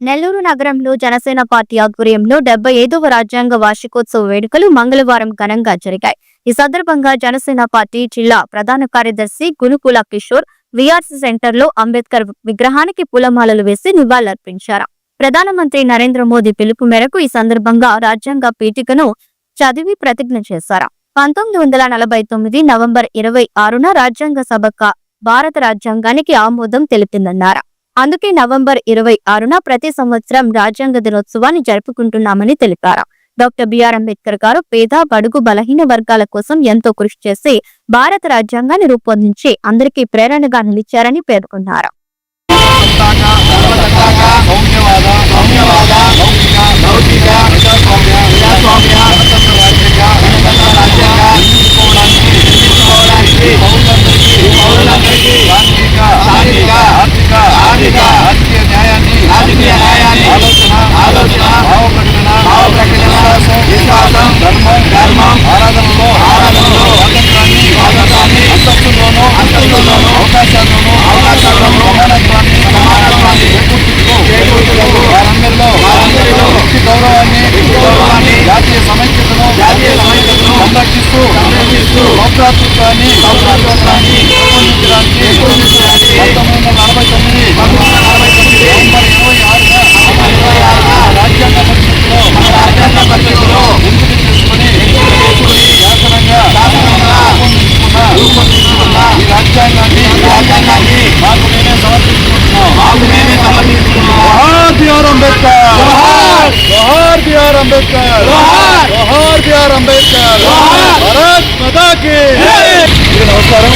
నెల్లూరు నగరంలో జనసేన పార్టీ ఆధ్వర్యంలో డెబ్బై ఐదవ రాజ్యాంగ వార్షికోత్సవ వేడుకలు మంగళవారం ఘనంగా జరిగాయి. ఈ సందర్భంగా జనసేన పార్టీ జిల్లా ప్రధాన కార్యదర్శి గునుకుల కిషోర్ విఆర్సీ సెంటర్లో అంబేద్కర్ విగ్రహానికి పూలమాలలు వేసి నివాళులర్పించారు. ప్రధానమంత్రి నరేంద్ర మోదీ పిలుపు మేరకు ఈ సందర్భంగా రాజ్యాంగ పీఠికను చదివి ప్రతిజ్ఞ చేశారు. పంతొమ్మిది వందల నలభై తొమ్మిది నవంబర్ ఇరవై ఆరున రాజ్యాంగ సభ క- భారత రాజ్యాంగానికి ఆమోదం తెలిపిందన్నారు. అందుకే నవంబర్ ఇరవై ఆరున ప్రతి సంవత్సరం రాజ్యాంగ దినోత్సవాన్ని జరుపుకుంటున్నామని తెలిపారు. డాక్టర్ బిఆర్ అంబేద్కర్ గారు పేద బడుగు బలహీన వర్గాల కోసం ఎంతో కృషి చేసి భారత రాజ్యాంగాన్ని రూపొందించి అందరికీ ప్రేరణగా నిలిచారని పేర్కొన్నారు. ధర్మం ఆరాధనలో ఆరాధనలో స్వాతంత్రాన్ని స్వాతంత్రాన్ని అంతస్తుల్లోనూ అంతస్తుల్లోనూ అవకాశాలను అవకాశాలను సమానత్వాన్ని సమానత్వాన్ని చేకూర్చుతూ చేకూర్చుతూ వారందరిలో వారందరిలో వ్యక్తి గౌరవాన్ని గౌరవాన్ని జాతీయ సమైక్యతను జాతీయ సమైక్యతను సంరక్షిస్తూ సంరక్షిస్తూ సౌభ్రాతృత్వాన్ని సౌభ్రాతృత్వాన్ని పెంపొందించడానికి పెంపొందించడానికి పంతొమ్మిది వందల నలభై తొమ్మిది నవంబర్ ఇరవై ఆరున నవంబర్ ఇరవై ఆరున రాజ్యాంగ పరిషత్తులో రాజ్యాంగ పరిషత్తులో ఎంపిక చేసుకుని ఎంపిక చేసుకుని శాసనంగా శాసనంగా రూపొందించుకున్న రూపొందించుకున్న ఈ రాజ్యాంగాన్ని ఈ రాజ్యాంగాన్ని మాకు మేమే సమర్పించుకుంటున్నాం మాకు మేమే సమర్పించుకుంటున్నాం జోహార్ బిఆర్ అంబేద్కర్ జోహార్ జోహార్ బిఆర్ అంబేద్కర్. జోహార్ బిఆర్ అంబేద్కర్. భారత్ మాతా కీ జై నమస్కారం.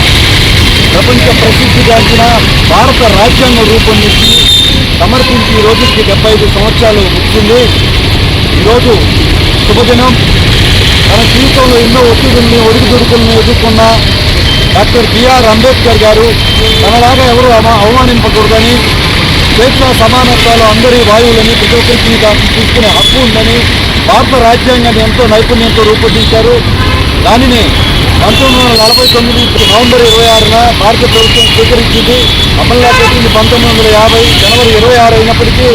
ప్రపంచ ప్రసిద్ధిగాంచిన భారత రాజ్యాంగం రూపొందించి సమర్పించి ఈ రోజుకి డెబ్బై ఐదు సంవత్సరాలు ముగిసింది. ఈరోజు శుభదినం. తన జీవితంలో ఎన్నో ఒత్తిడుల్ని ఒడిదుడుకుల్ని ఎదుర్కొన్న డాక్టర్ బిఆర్ అంబేద్కర్ గారు తనలాగా ఎవరు అవమా అవమానింపకూడదని స్వేచ్ఛ సమానత్వాలు అందరి వాయువులని ప్రతి ఒక్కరికి తీసుకునే హక్కు ఉందని భారత రాజ్యాంగాన్ని ఎంతో నైపుణ్యంతో రూపొందించారు. దానిని పంతొమ్మిది వందల నలభై తొమ్మిది నవంబర్ ఇరవై ఆరున భారత ప్రభుత్వం స్వీకరించింది. అమల్లో పెట్టింది పంతొమ్మిది వందల యాభై జనవరి ఇరవై ఆరు అయినప్పటికీ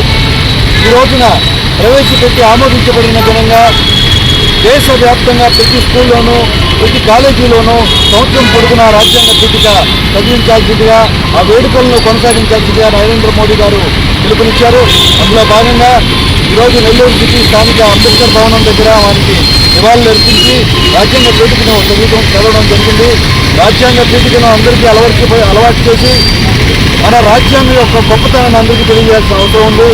ఈ రోజున ప్రవేశపెట్టి ఆమోదించబడిన దినంగా దేశవ్యాప్తంగా ప్రతి స్కూల్లోనూ ప్రతి కాలేజీలోనూ సంవత్సరం పొడుగున రాజ్యాంగ పీఠిక చదివించాల్సిందిగా ఆ వేడుకలను కొనసాగించాల్సిందిగా నరేంద్ర మోడీ గారు పిలుపునిచ్చారు. అందులో భాగంగా ఈరోజు నెల్లూరు సిటీ స్థానిక అంబేద్కర్ భవనం దగ్గర వారికి నివాళులు అర్పించి రాజ్యాంగ పీఠికను చదువుతూ చదవడం జరిగింది. రాజ్యాంగ పీఠికను అందరికీ అలవర్చి అలవాటు చేసి మన రాజ్యాంగం యొక్క గొప్పతనాన్ని అందరికీ తెలియజేయాల్సిన అవసరం ఉంది.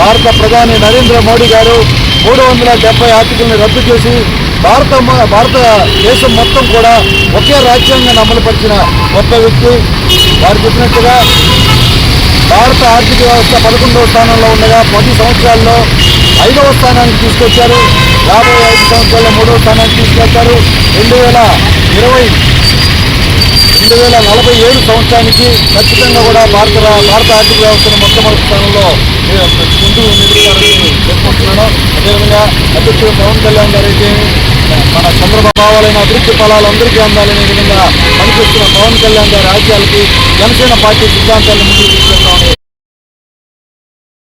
భారత ప్రధాని నరేంద్ర మోడీ గారు మూడు వందల డెబ్బై ఆర్టికల్ని రద్దు చేసి భారత భారతదేశం మొత్తం కూడా ఒకే రాజ్యాంగాన్ని అమలుపరిచిన గొప్ప వ్యక్తి. వారు చెప్పినట్టుగా భారత ఆర్థిక వ్యవస్థ పదకొండవ స్థానంలో ఉండగా పది సంవత్సరాల్లో ఐదవ స్థానానికి తీసుకొచ్చారు. రాబోయే ఐదు సంవత్సరాల్లో మూడవ స్థానానికి తీసుకొచ్చారు. రెండు వేల ఇరవై రెండు వేల నలభై ఏడు సంవత్సరానికి ఖచ్చితంగా కూడా భారత భారత ఆర్థిక వ్యవస్థను మొట్టమొదటి స్థానంలో ఏ, ముందు నిలుపుతారని చెప్పుకుంటున్నాను అదేవిధంగా అధ్యక్షుడు పవన్ కళ్యాణ్ గారు అయితే మన చంద్రబాబు అభివృద్ధి ఫలాలందరికీ అందాలనే విధంగా పనిచేస్తున్న పవన్ కళ్యాణ్ గారి రాజ్యాలకి జనసేన పార్టీ సిద్ధాంతాలను ముందుకు తీసుకెళ్తామని